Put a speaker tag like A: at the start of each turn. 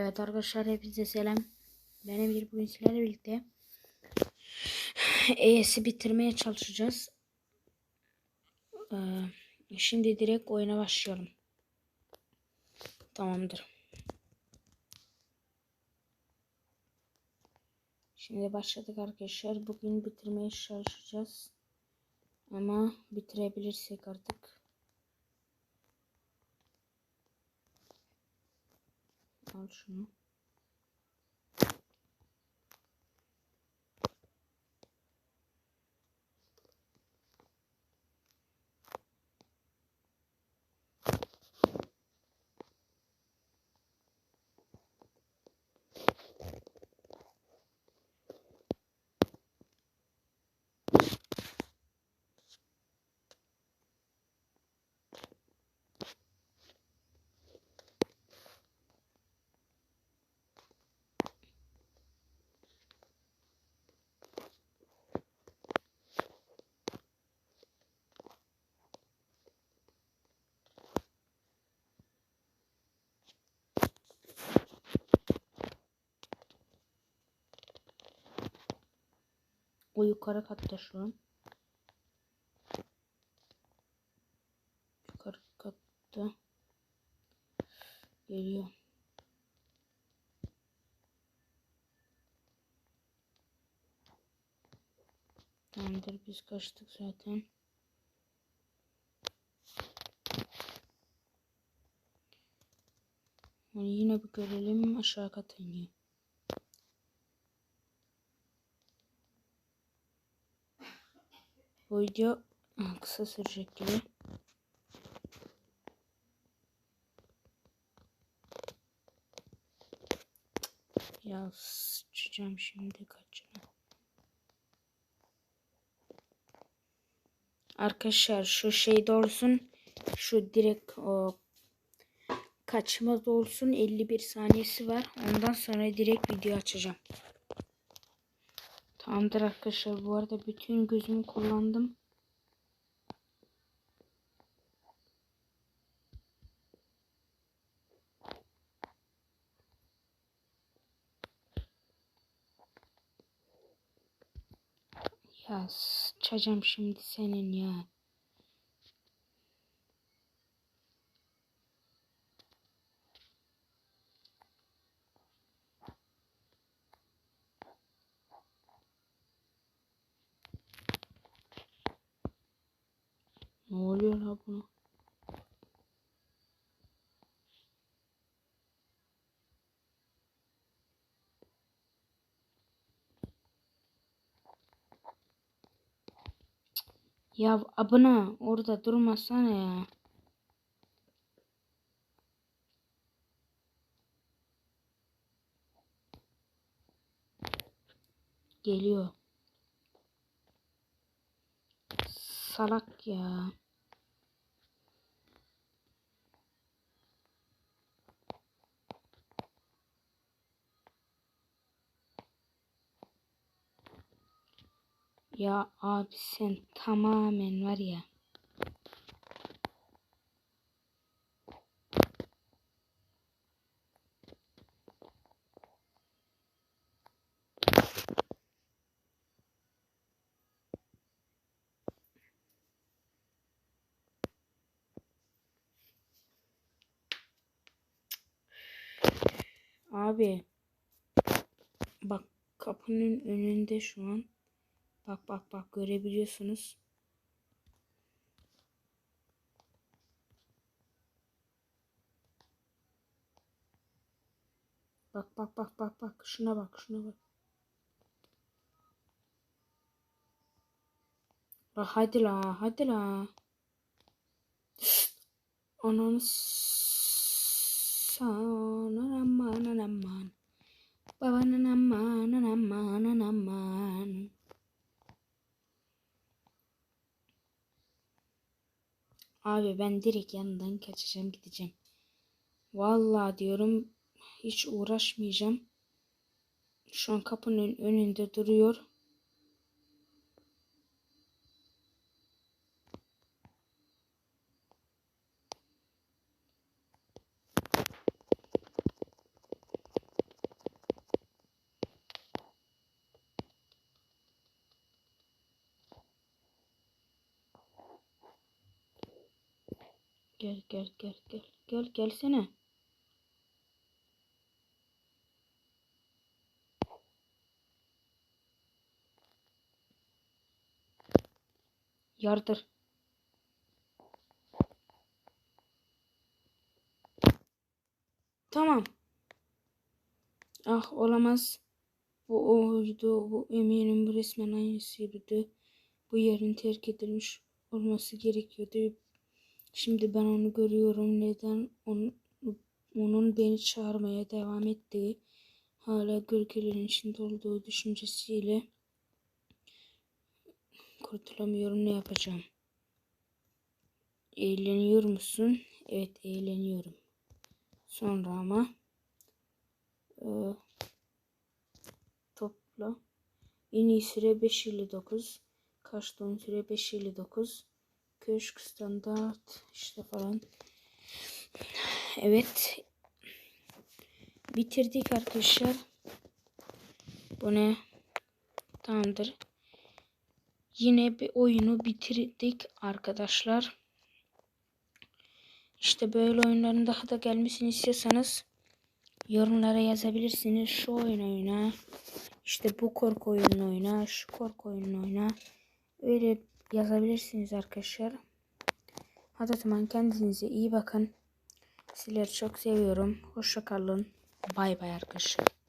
A: Evet arkadaşlar hepinize selam. Ben Emir bugün sizlerle birlikte EYS'i bitirmeye çalışacağız. Ee, şimdi direkt oyuna başlayalım. Tamamdır. Şimdi başladık arkadaşlar. Bugün bitirmeye çalışacağız. Ama bitirebilirsek artık. 好吃。O yukarı katta şu an. Yukarı katta. Geliyor. Tamamdır biz kaçtık zaten. Onu yine bir görelim aşağı kata iniyor. Video kısa sürecek gibi. Ya sıçacağım şimdi kaçına. Arkadaşlar şu şey doğrusun. Şu direkt o kaçma olsun 51 saniyesi var. Ondan sonra direkt video açacağım. Tamamdır arkadaşlar. Bu arada bütün gözümü kullandım. Ya sıçacağım şimdi senin ya. La buna? Ya abına orada durmasana ya. Geliyor. Salak ya. Ya abi sen tamamen var ya. Abi. Bak kapının önünde şu an. Bak bak bak görebiliyorsunuz. Bak bak bak bak bak şuna bak şuna bak. La hadi la hadi la. Ananı sana aman aman. Babanın aman aman aman. Abi ben direkt yanından kaçacağım gideceğim. Vallahi diyorum hiç uğraşmayacağım. Şu an kapının önünde duruyor. Gel gel gel gel. Gel gelsene. Yardır. Tamam. Ah olamaz. Bu oydu. Bu eminim bu resmen aynısıydı. Bu yerin terk edilmiş olması gerekiyordu. Şimdi ben onu görüyorum. Neden onun, onun beni çağırmaya devam ettiği hala gölgelerin içinde olduğu düşüncesiyle kurtulamıyorum. Ne yapacağım? Eğleniyor musun? Evet eğleniyorum. Sonra ama e, topla. En iyi süre 5.59. Kaçtığın süre 5.59. Köşk standart işte falan. Evet. Bitirdik arkadaşlar. Bu ne? Tamamdır. Yine bir oyunu bitirdik arkadaşlar. İşte böyle oyunların daha da gelmesini istiyorsanız yorumlara yazabilirsiniz. Şu oyun oyna. İşte bu korku oyununu oyna. Şu korku oyununu oyna. Öyle yazabilirsiniz arkadaşlar. Hadi o kendinize iyi bakın. Sizleri çok seviyorum. Hoşça kalın. Bay bay arkadaşlar.